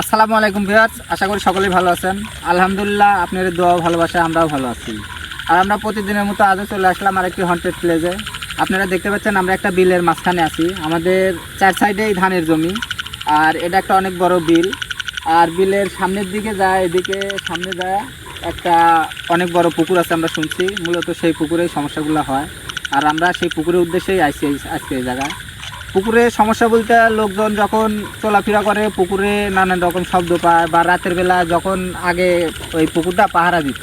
আসসালামু আলাইকুম ভিউয়ার্স, আশা করি সকলেই ভালো আছেন। আলহামদুলিল্লাহ আপনাদের দোয়া ভালোবাসা আমরাও ভালো আছি। আর আমরা প্রতিদিনের মতো আজও চলে আসলাম আরেকটি হন্টেড প্লেজে আপনারা দেখতে পাচ্ছেন আমরা একটা বিলের মাঝখানে আছি। আমাদের চার সাইডেই ধানের জমি। আর এটা একটা অনেক বড় বিল। আর বিলের সামনের দিকে যায়, এদিকে সামনে যায় একটা অনেক বড় পুকুর আছে আমরা শুনছি। মূলত সেই পুকুরেই সমস্যাগুলো হয়। আর আমরা সেই পুকুরের উদ্দেশ্যেই আইসি আজকে এই জায়গায়। পুকুরে সমস্যা বলতে লোকজন যখন চলাফেরা করে, পুকুরে নানান রকম শব্দ পায় বা রাতের বেলা যখন আগে ওই পুকুরটা পাহারা দিত,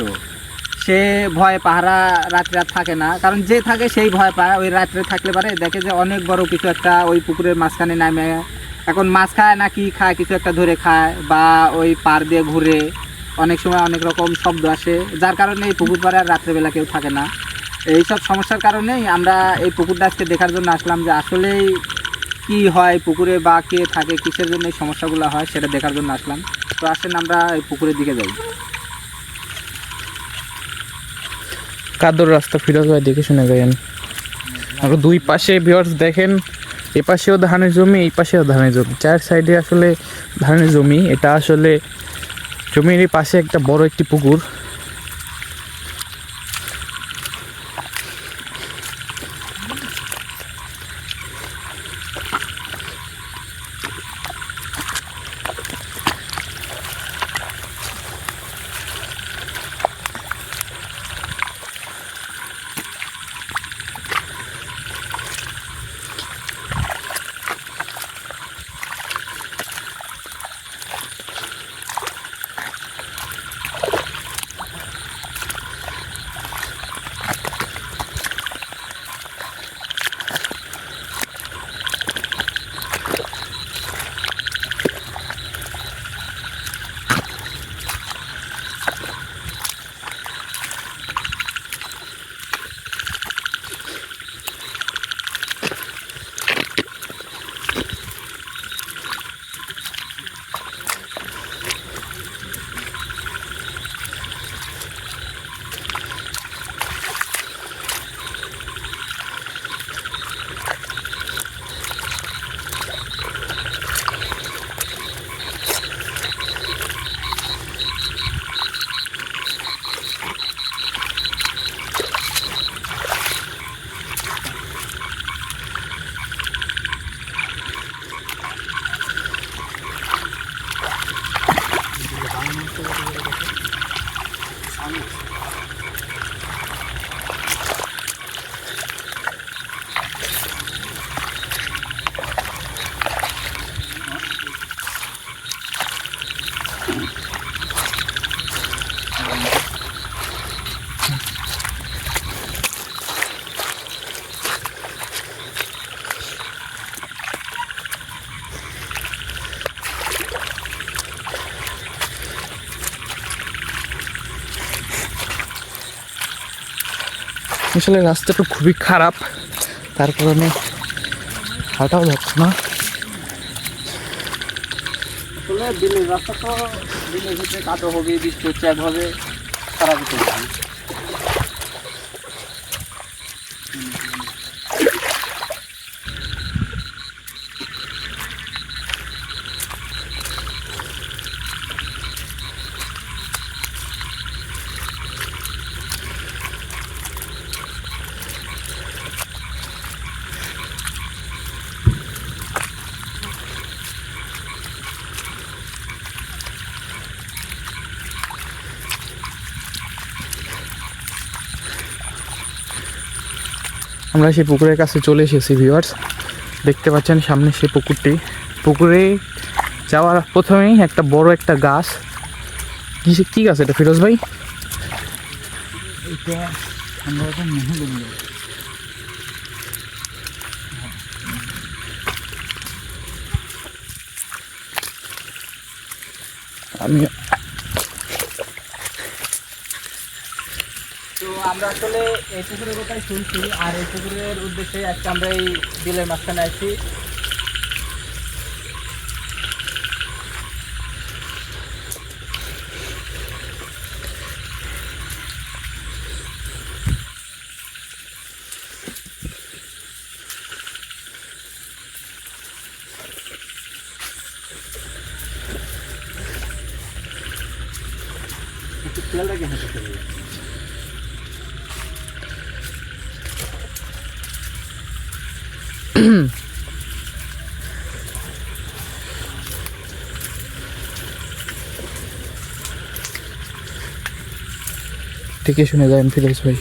সে ভয় পাহারা রাত্রে আর থাকে না। কারণ যে থাকে সেই ভয় পায়। ওই রাত্রে থাকলে পারে, দেখে যে অনেক বড় কিছু একটা ওই পুকুরের মাঝখানে নামে। এখন মাছ খায় না কি খায়, কিছু একটা ধরে খায় বা ওই পার দিয়ে ঘুরে অনেক সময় অনেক রকম শব্দ আসে। যার কারণে এই পুকুর পাড়ে আর রাত্রেবেলা কেউ থাকে না। এইসব সমস্যার কারণেই আমরা এই পুকুরটা আজকে দেখার জন্য আসলাম যে আসলেই কি হয়, পুকুরে বা কে থাকে, কিসের জন্য এই সমস্যাগুলো হয়, সেটা দেখার জন্য আসলাম। তো আসেন আমরা এই পুকুরের দিকে যাই। কাদর রাস্তা, ফিরোজ ভাই দেখে শুনে যাইয়েন আর দুই পাশে ভিউয়ার্স দেখেন, এ পাশেও ধানের জমি, এই পাশেও ধানের জমি। চার সাইডে আসলে ধানের জমি, এটা আসলে জমির পাশে একটা বড় একটি পুকুর। Anladım. আসলে রাস্তাটা খুবই খারাপ। তার কারণে হাঁটাও যাচ্ছে না। দিনের রাস্তা তো দিনের ভিতরে কাটো হবে, বৃষ্টি হচ্ছে, একভাবে খারাপ হতে পারে। আমরা সেই পুকুরের কাছে চলে এসেছি ভিউয়ার্স দেখতে পাচ্ছেন সামনে সেই পুকুরটি। পুকুরে যাওয়ার প্রথমেই একটা বড় একটা গাছ। কি কি গাছ এটা, ফিরোজ ভাই? মহুগন্ধ আমি আমরা আসলে এই পুকুরের কথাই শুনছি, আর এই পুকুরের উদ্দেশ্যে আজকে আমরা এই বিলের মাঝখানে আছি। খেয়াল রাখি হাতে দেখে শুনে যান ফিরোজ ভাই।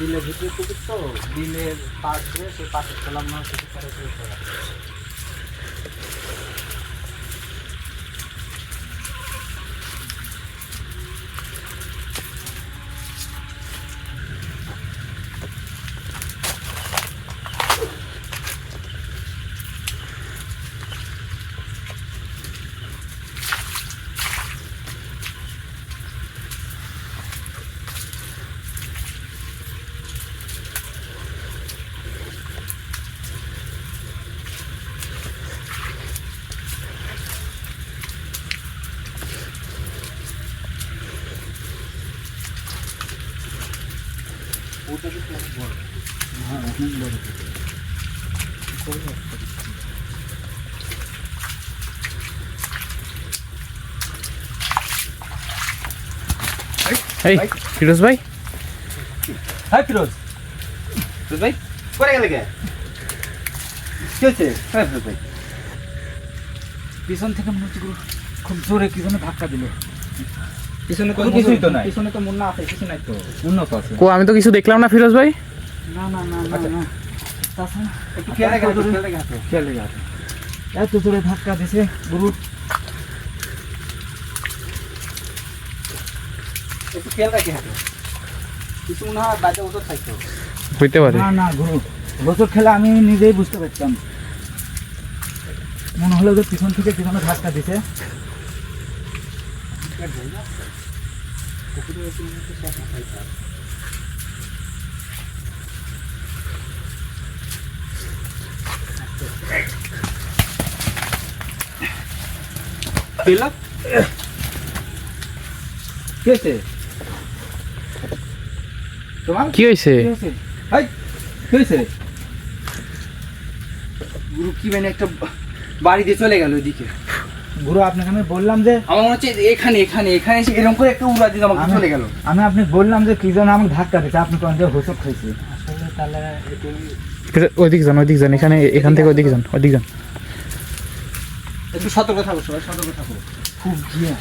দিনের ভিতরে তো দিনের পাশ দিয়ে সেই পাশের খেলাম না এই ফিরোজ ভাই? হ্যাঁ ফিরোজ। ফিরোজ ভাই করে গেলে কে কি হয়েছে? হ্যাঁ ফিরোজ ভাই। পিছন থেকে মনে হচ্ছে গুরু খুব জোরে কি যেন ধাক্কা দিল। পিছনে কোনো কিছুই তো নাই। পিছনে তো মুন্না আছে কিছু নাই তো। উন্নত আছে। কো আমি তো কিছু দেখলাম না ফিরোজ ভাই? না না না না না। তাছাড়া একটু খেয়াল রেখে খেয়াল রেখে এত জোরে ধাক্কা দিছে গুরু। খেয়াল রাখি হাঁটো কিছু মনে হয় বাজে ওষুধ খাইতো হইতে পারে। না না গুরু বছর খেলা আমি নিজেই বুঝতে পারতাম। মনে হলো যে পিছন থেকে যেন ধাক্কা দিছে। দিল কি তোমার? কি হয়েছে কি হয়েছে? গুরু কি মানে একটা বাড়ি দিয়ে চলে গেল ওইদিকে। গুরু আপনাকে আমি বললাম যে আমার মনে হচ্ছে এখানে এখানে এখানে এসে এরকম করে একটা উড়া দিয়ে আমাকে আমি- চলে গেল। আমি আপনি বললাম যে কি যেন আমাকে ধাক্কা দিছে আপনি কোন যে হোসক খাইছে। আসলে তাহলে ওইদিকে যান ওইদিকে যান এখানে এখান থেকে ওইদিকে যান ওইদিকে যান। একটু সতর্ক থাকো সবাই সতর্ক থাকো। খুব গিয়ে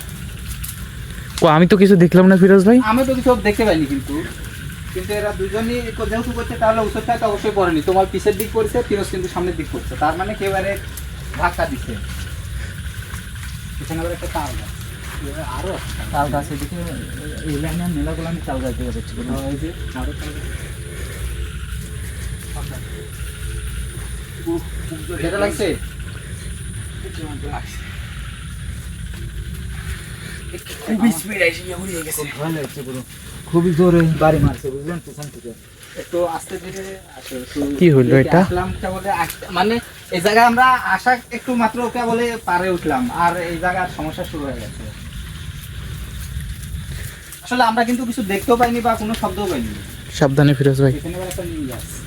কো আমি তো কিছু দেখলাম না ফিরোজ ভাই। আমি তো কিছু দেখতে পাইনি কিন্তু। কিন্তু এরা দুজনই যেহেতু করছে তাহলে ওষুধটা তো অবশ্যই পড়েনি। তোমার পিছের দিক করছে ফিরোজ কিন্তু সামনের দিক করছে। তার মানে কেউ আরে ধাক্কা দিচ্ছে। আবার একটা গাছ। আরও তাল গাছ। এদিকে। এই লাইনে মেলাগুলো আমি তাল গাছ দেখে পাচ্ছি গুরু যে আরও তার গাছ। উহ, খুব জোরে। যেটা লাগছে? খুবই স্পিড আইসে উড়িয়ে গেছে। খুব লাগছে গুরু খুবই জোরে বাড়ি মারছে বুঝলেন? পিছন থেকে। একটু আস্তে ধীরে কি হলো এটা? মানে এই জায়গায় আমরা আসা একটু মাত্র কেবলে পারে উঠলাম আর এই জায়গার সমস্যা শুরু হয়ে গেছে। আসলে আমরা কিন্তু কিছু দেখতেও পাইনি বা কোনো শব্দও পাইনি। সাবধানে ফিরোজ ভাই। এখানে একটা নিয়ে যাচ্ছে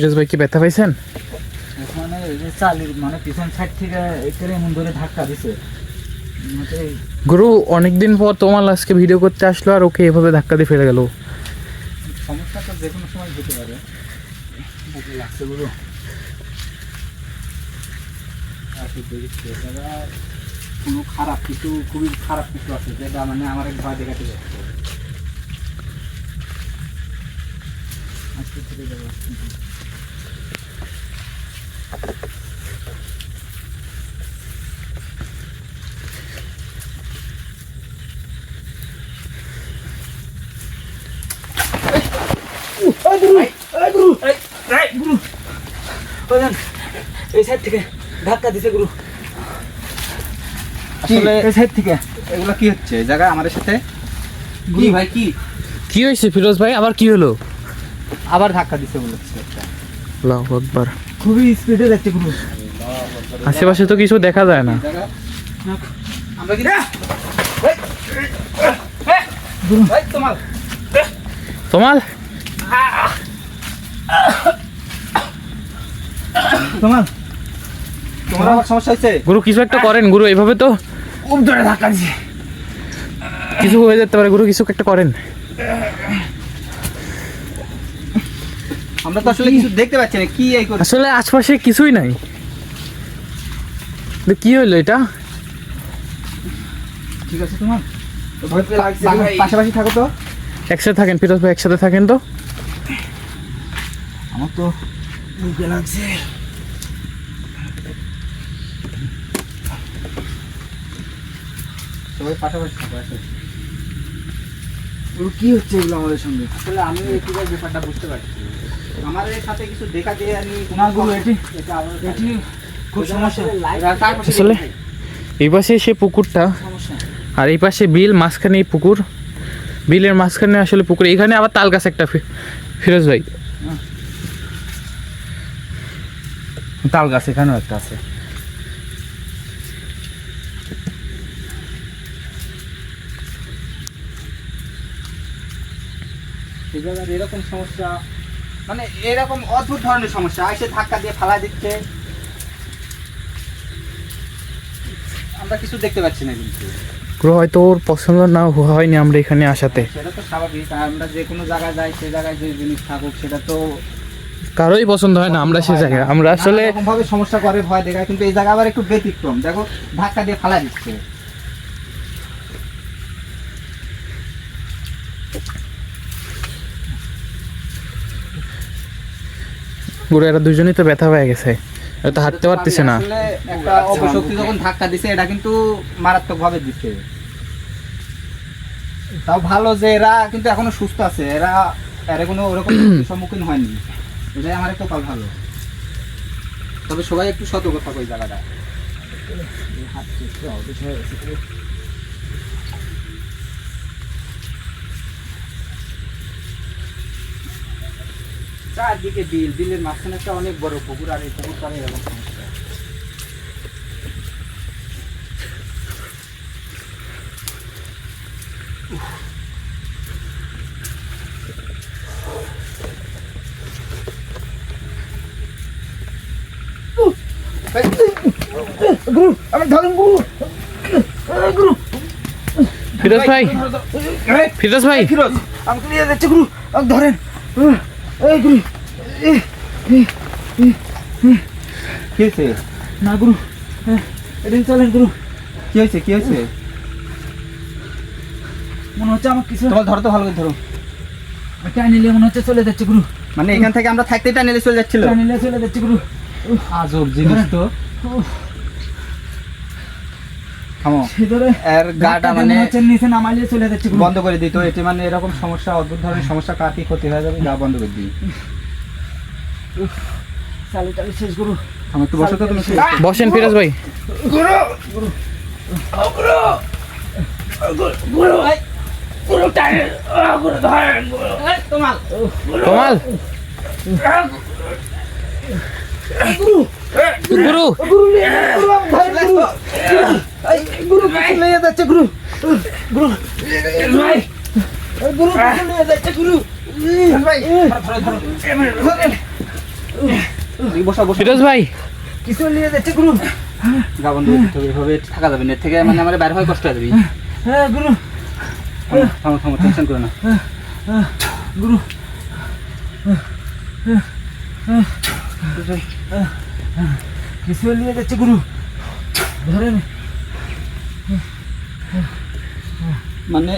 ফিরোজ ভাই কি ব্যথা পাইছেন? মানে চালির মানে পিছন সাইড থেকে একেবারে এমন ধরে ধাক্কা দিছে। মানে গুরু অনেকদিন পর তোমার আজকে ভিডিও করতে আসলো আর ওকে এভাবে ধাক্কা দিয়ে ফেলে গেল। সমস্যা তো যে কোনো সময় হতে পারে। লাগছে গুলো কোনো খারাপ কিছু খুবই খারাপ কিছু আছে যেটা মানে আমার এক ভয় দেখাতে যাচ্ছে আজকে থেকে যাব। সাইড থেকে ধাক্কা দিছে গুরু। আসলে এই সাইড থেকে? এগুলো কি হচ্ছে? এই জায়গায় আমাদের সাথে? কি ভাই কি? কি হয়েছে ফিরোজ ভাই? আবার কি হলো? আবার ধাক্কা বলেছে একটা। আল্লাহু আকবার। খুবই স্পিডে যাচ্ছে গুরু। আশেপাশে তো কিছু দেখা যায় না। আমরা কি গুরু। এই তোমার। তোমার? তোমার? তোমার আবার সমস্যা হয়েছে? গুরু কিছু একটা করেন গুরু এইভাবে তো খুব ধরে ধাক্কা দিছে। কিছু হয়ে যেতে পারে গুরু কিছু একটা করেন। আমরা তো আসলে কিছু দেখতে পাচ্ছি না কি এই করছে? আসলে আশপাশে কিছুই নাই। কি হইল এটা? ঠিক আছে তোমার? পাশাপাশি থাকো তো। একসাথে থাকেন ফিরোজ ভাই একসাথে থাকেন তো। আমার তো লাগছে। সবাই পাশাপাশি থাকো আসলে। কি হচ্ছে এগুলো আমাদের সঙ্গে? আসলে আমি একটু ব্যাপারটা বুঝতে পারছি। আমার এর সাথে কিছু দেখা দিয়ে আমি এটি এটি খুব সমস্যা। আসলে এই পাশে সে পুকুরটা আর এই পাশে বিল মাঝখানে এই পুকুর। বিলের মাঝখানে আসলে পুকুর এখানে আবার তাল গাছ একটা ফিরোজ ভাই। তাল গাছ এখানেও একটা আছে। এই জায়গার এরকম সমস্যা মানে এরকম অদ্ভুত ধরনের সমস্যা। এসে ধাক্কা দিয়ে ফালা দিচ্ছে। আমরা কিছু দেখতে পাচ্ছি না কিন্তু। গুরু হয়তো ওর পছন্দ না হয়নি আমরা এখানে আসাতে। সেটা তো স্বাভাবিক। আমরা যে কোনো জায়গায় যাই সে জায়গায় যে জিনিস থাকুক সেটা তো কারোই পছন্দ হয় না আমরা সে জায়গায়। আমরা আসলে ভাবে সমস্যা করে ভয় দেখায় কিন্তু এই জায়গা আবার একটু ব্যতিক্রম। দেখো ধাক্কা দিয়ে ফালা দিচ্ছে। গুরু এরা দুজনেই তো ব্যথা হয়ে গেছে। এরা তো হাঁটতে পারতেছে না। একটা অপশক্তি যখন ধাক্কা দিছে এটা কিন্তু মারাত্মক ভাবে দিচ্ছে। তাও ভালো যে এরা কিন্তু এখনও সুস্থ আছে। এরা এরা কোনো ওরকম সম্মুখীন হয়নি। এটাই আমার একটা কল ভালো। তবে সবাই একটু সতর্ক থাকো এই জায়গাটা। চারদিকে বিল বিলের মাঝখানে একটা অনেক বড় পুকুর আর এই পুকুর এরকম সমস্যা। গুরু আমি ধরেন গুরু গুরু ফিরোজ ভাই। ফিরোজ ভাই ফিরোজ আমাকে নিয়ে যাচ্ছে গুরু আমাকে ধরেন। এই গুরু কি হয়েছে? না গুরু এদিন চলেন গুরু। কি হয়েছে কি হয়েছে? মনে হচ্ছে আমার কিছু তোমার ধরো তো ভালো করে ধরো। টাই নিলে মনে হচ্ছে চলে যাচ্ছে গুরু। মানে এখান থেকে আমরা থাকতে টানেলে চলে যাচ্ছিল। টাই নিলে চলে যাচ্ছে গুরু। আজব জিনিস তো। এর গাটা মানে নিচে নামাইলে চলে যাচ্ছে বন্ধ করে দিত এটি মানে এরকম সমস্যা অদ্ভুত ধরনের সমস্যা কার কি ক্ষতি হয়ে যাবে? গা বন্ধ করে দিই। চালি শেষ গুরু আমি একটু বসো তো তুমি। বসেন ফিরোজ ভাই। গুরু! গুরু! নিয়ে গুরু! আমি ধরেন গুরু। এই, গুরু। কিছু নিয়ে যাচ্ছে গুরু গুরু গুরু নিয়ে যাচ্ছে গুরু ভাই। কিছু নিয়ে যাচ্ছে গুরু গা বন্ধ হবে এভাবে থাকা যাবে না এর থেকে মানে আমার বাইরে হয়ে কষ্ট হয়ে যাবে হ্যাঁ গুরু থামো থামো টেনশন করো না গুরু। নিয়ে যাচ্ছে গুরু ধরেন মানে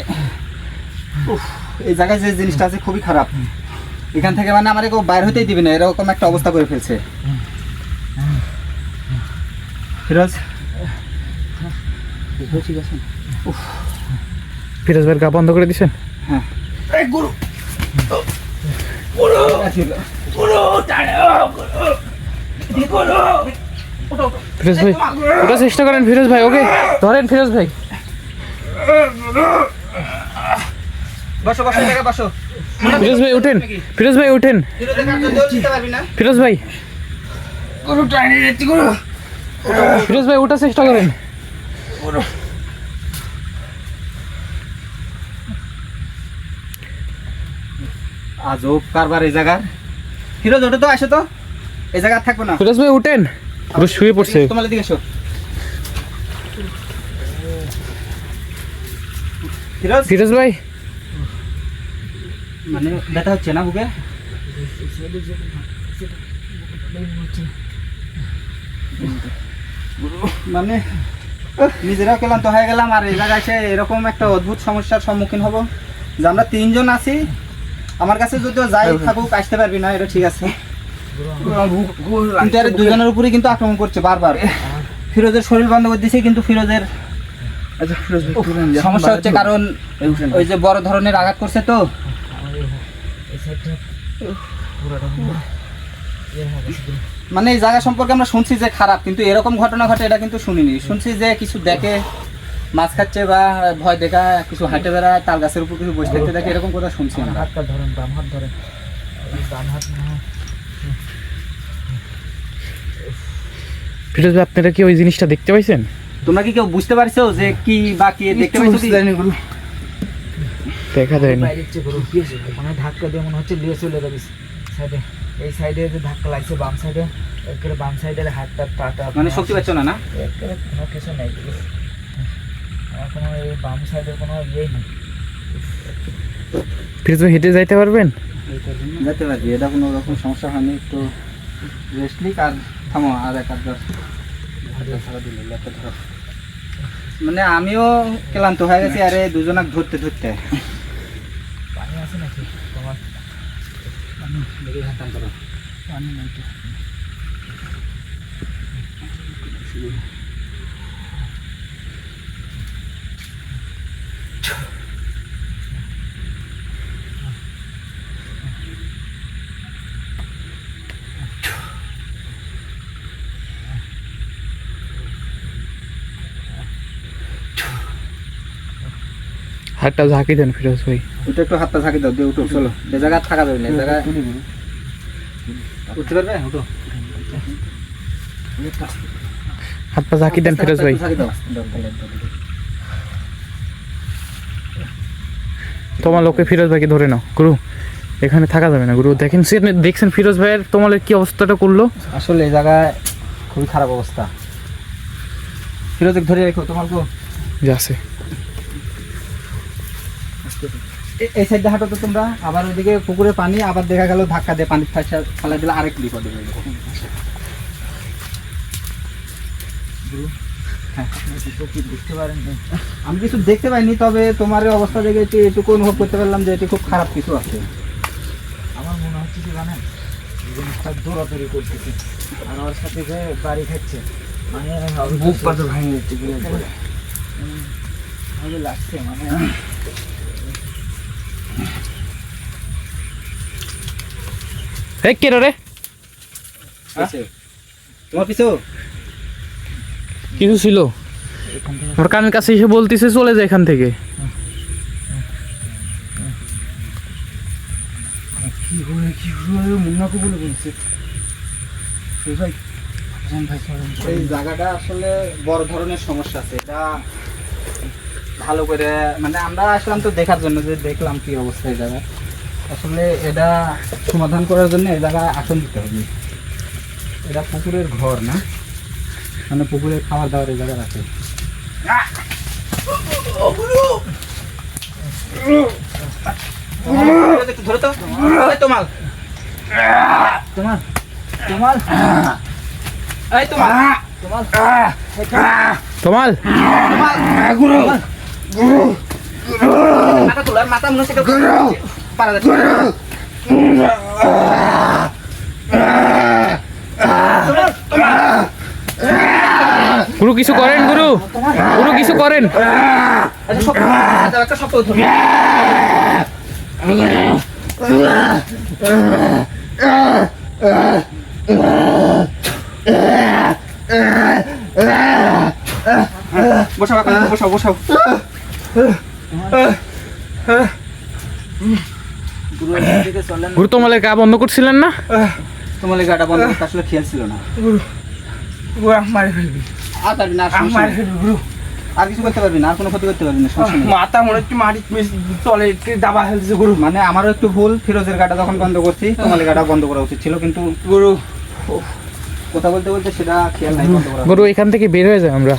উফ, এই জায়গায় যে জিনিসটা আছে খুবই খারাপ। এখান থেকে মানে আমার কেউ বাইরে হতেই দিবে না এরকম একটা অবস্থা করে ফেলছে। ফিরোজ? ঠিক আছে ফিরোজ ভাইয়ের গা বন্ধ করে দিছেন? হ্যাঁ। গুরু। ফিরোজ ভাই ওটা চেষ্টা করেন ফিরোজ ভাই ওকে ধরেন ফিরোজ ভাই। বসো বসো বসো। ফিরোজ ভাই উঠেন ফিরোজ ভাই উঠেন। ফিরোজের কাছে জল দিতে পারবি না। ফিরোজ ভাই ফিরোজ ভাই ওঠার চেষ্টা করেন। আজব কারবার এই জায়গার। ফিরোজ ওটা তো আসো তো। এই জায়গা থাকব না। ফিরোজ ভাই উঠেন। পুরো শুয়ে পড়ছে। তোমার দিকে এসো। ফিরোজ? ফিরোজ ভাই। মানে ব্যথা হচ্ছে না বুকে? মানে নিজেরাও ক্লান্ত হয়ে গেলাম আর এই জায়গায় এসে এরকম একটা অদ্ভুত সমস্যার সম্মুখীন হব। যে আমরা তিনজন আছি আমার কাছে যদিও যাই থাকুক আসতে পারবি না এটা ঠিক আছে। কিন্তু এর দুজনের উপরে কিন্তু আক্রমণ করছে বারবার। ফিরোজের শরীর বন্ধ করে দিছে কিন্তু ফিরোজের আচ্ছা সমস্যা হচ্ছে কারণ ওই যে বড় ধরনের আঘাত করছে তো। মানে এই জায়গা সম্পর্কে আমরা শুনছি যে খারাপ কিন্তু এরকম ঘটনা ঘটে এটা কিন্তু শুনিনি। শুনছি যে কিছু দেখে মাছ খাচ্ছে বা ভয় দেখা কিছু হাঁটে বেড়ায় তাল গাছের উপর কিছু বসে থাকতে দেখে এরকম কথা শুনছি আমরা হাতটা ধরেন বাম হাত ধরেন। বাম হাত না ফিরোজ আপনারা কি ওই জিনিসটা দেখতে পাইছেন? তোমরা কি কেউ বুঝতে পারছ যে কি বা কি দেখতে পাচ্ছ কি? দেখা যায়নি গুরু মানে ধাক্কা দিয়ে মনে হচ্ছে লিয়ে চলে যাবে। সাইডে এই সাইডে যে ধাক্কা লাগছে বাম সাইডে একেবারে বাম সাইডের হাতটা পাটা মানে শক্তি পাচ্ছ না না? একেবারে কোনো কিছু নেই কোনো এই বাম সাইডের কোনো ইয়েই নেই। ফিরোজ ভাই হেঁটে যাইতে পারবেন? যেতে পারবি এটা কোনো রকম সমস্যা হয়নি একটু রেস্ট নিক আর থামো আর এক আধ মানে আমিও ক্লান্ত হয়ে গেছি আরে দুজনাক ধরতে ধরতে। পানি আছে নাকি? তোমার পানি? নাই তো। হাতটা ঝাঁকি দেন ফিরোজ ভাই। ওটা একটু হাতটা থাকি দাও দিয়ে উঠো চলো। এ জায়গা থাকা যাবে না এ জায়গায় উঠতে পারবে? উঠো। হাত পা ঝাঁকি দেন ফিরোজ ভাই। তোমার লোকে ফিরোজ ভাইকে ধরে নাও। গুরু এখানে থাকা যাবে না গুরু। দেখেন সে দেখছেন ফিরোজ ভাইয়ের তোমার কি অবস্থাটা করল? আসলে এই জায়গায় খুবই খারাপ অবস্থা। ফিরোজক ধরে রেখো তোমার গো যাচ্ছে এই সাইডে হাঁটো তো তোমরা। আবার ওইদিকে পুকুরে পানি আবার দেখা গেল ধাক্কা দিয়ে পানি ফেলা দিলে আরেক বিপদ হয়ে হ্যাঁ, আমি কিছু দেখতে পাইনি তবে তোমার অবস্থা দেখে একটু এটুকু অনুভব করতে পারলাম যে এটি খুব খারাপ কিছু আছে। আমার মনে হচ্ছে কি জানেন জিনিসটা দৌড়াদৌড়ি করতেছে। আর ওর সাথে যে বাড়ি খাচ্ছে মানে বুক পাথর ভেঙে যাচ্ছে ভালো লাগছে মানে এই কে রে আছে। তোমার কিছু? কিছু ছিল? আমার কানের কাছে এসে বলতেছে চলে যায় এখান থেকে। কি হয়ে কি হয়ে মুন্নাকে বলে বলছে। ভাই এই। জায়গাটা আসলে বড় ধরনের সমস্যা আছে। এটা ভালো করে মানে আমরা আসলাম তো দেখার জন্য যে দেখলাম কি অবস্থা এই জায়গায়। আসলে এটা সমাধান করার জন্য এই জায়গায় আসন দিতে হবে। এটা পুকুরের ঘর না? মানে পুকুরের খাবার দাবার এই জায়গায় আছে একটু ধরে তো। তোমার তোমার তোমার এই তোমার তোমার তোমাল মাথা তোলার মাথা মনে হচ্ছে কেউ পারা যাচ্ছে না। গুরু কিছু করেন গুরু গুরু কিছু করেন আচ্ছা, গুরু গা বন্ধ করছিলেন না? তোমার গাটা বন্ধ করতে আসলে খেয়াল ছিল না। গুরু গুরু মারি ফেলবি। আর পারবি না আর আমি সমস্যা মারি ফেলবি গুরু। আর কিছু করতে পারবি না আর কোনো ক্ষতি করতে পারবি না মাথা মনে হচ্ছে মাটি তলে দাবা গুরু। মানে আমারও একটু ভুল ফিরোজের গাটা যখন বন্ধ করছি তোমার গাটা বন্ধ করা উচিত ছিল কিন্তু গুরু কথা বলতে বলতে সেটা খেয়াল নাই বন্ধ করা। গরু এখান থেকে বের হয়ে যায় আমরা।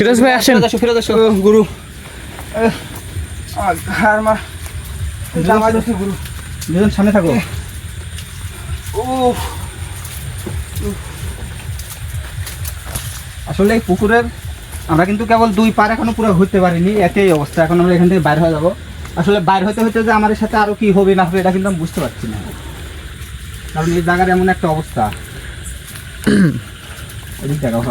ফিরোজ ভাই আসেন। ফিরোজ আসো, ফিরোজ আসো। ও, গুরু। দিচ্ছে গুরু। দুজন সামনে থাকো। ও আসলে এই পুকুরের আমরা কিন্তু কেবল দুই পার এখনও পুরো ঘুরতে পারিনি একই অবস্থা। এখন আমরা এখান থেকে বাইরে হয়ে যাব। আসলে বাইরে হতে হতে যে আমাদের সাথে আরও কি হবে না হবে এটা কিন্তু আমি বুঝতে পারছি না। কারণ এই জায়গার এমন একটা অবস্থা। এদিক দেখাও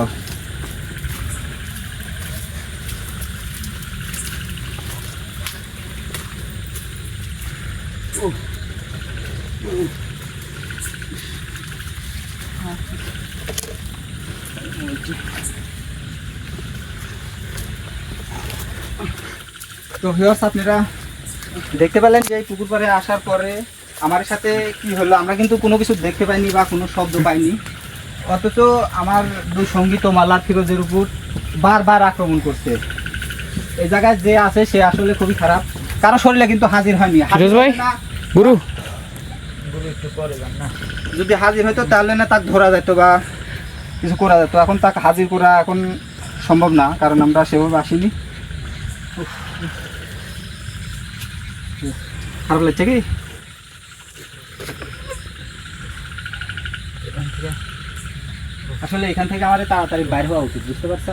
তো ভিউয়ার্স আপনারা দেখতে পেলেন যে এই পুকুর পাড়ে আসার পরে আমার সাথে কি হলো? আমরা কিন্তু কোনো কিছু দেখতে পাইনি বা কোনো শব্দ পাইনি। অথচ আমার দুই সঙ্গী তো মালার ফিরোজের উপর বারবার আক্রমণ করছে। এই জায়গায় যে আছে সে আসলে খুবই খারাপ। কারও শরীরে কিন্তু হাজির হয়নি। হাজির ভাই? হলে গুরু? যদি হাজির হইতো তাহলে না তাকে ধরা যেত বা কিছু করা যেত। এখন তাকে হাজির করা এখন সম্ভব না কারণ আমরা সেভাবে আসিনি। খারাপ লাগছে কি আসলে এখান থেকে আমাদের তাড়াতাড়ি বাইর হওয়া উচিত বুঝতে পারছ?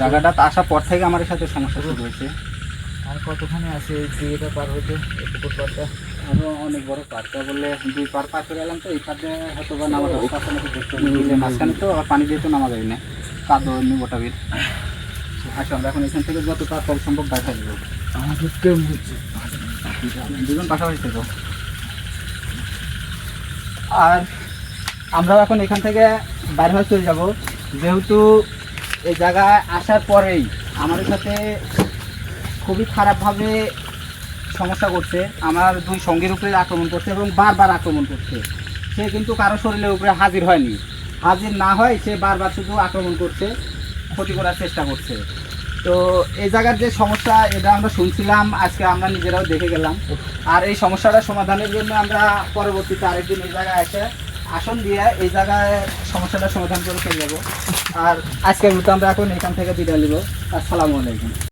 জায়গাটা আসার পর থেকে আমার সাথে সমস্যা শুরু হয়েছে। আর কতখানি আছে এই পার হইতে? এই পুকুর পাড়টা আরও অনেক বড় পার্কটা বললে দুই পার পার করে এলাম তো এই পার্কে হয়তো বা নামা রাস্তা দেখতে মাঝখানে তো আবার পানি দিয়ে তো নামা যাবে না কাদো এমনি গোটা বিল আসো আমরা এখন এখান থেকে যত তাড়াতাড়ি সম্ভব বাইরে থাকব আমাকে কেউ বুঝছে দুজন পাশাপাশি থাকব আর আমরাও এখন এখান থেকে বাইরে হয়ে চলে যাব। যেহেতু এই জায়গায় আসার পরেই আমাদের সাথে খুবই খারাপভাবে সমস্যা করছে। আমার দুই সঙ্গীর উপরে আক্রমণ করছে এবং বারবার আক্রমণ করছে। সে কিন্তু কারও শরীরের উপরে হাজির হয়নি। হাজির না হয় সে বারবার শুধু আক্রমণ করছে, ক্ষতি করার চেষ্টা করছে। তো এই জায়গার যে সমস্যা, এটা আমরা শুনছিলাম, আজকে আমরা নিজেরাও দেখে গেলাম। আর এই সমস্যাটা সমাধানের জন্য আমরা পরবর্তীতে আরেকদিন এই জায়গায় এসে আসন দিয়ে এই জায়গায় সমস্যাটা সমাধান করে ফেলে যাব। আর আজকের মতো আমরা এখন এখান থেকে বিদায় নিব। আসসালামু আলাইকুম।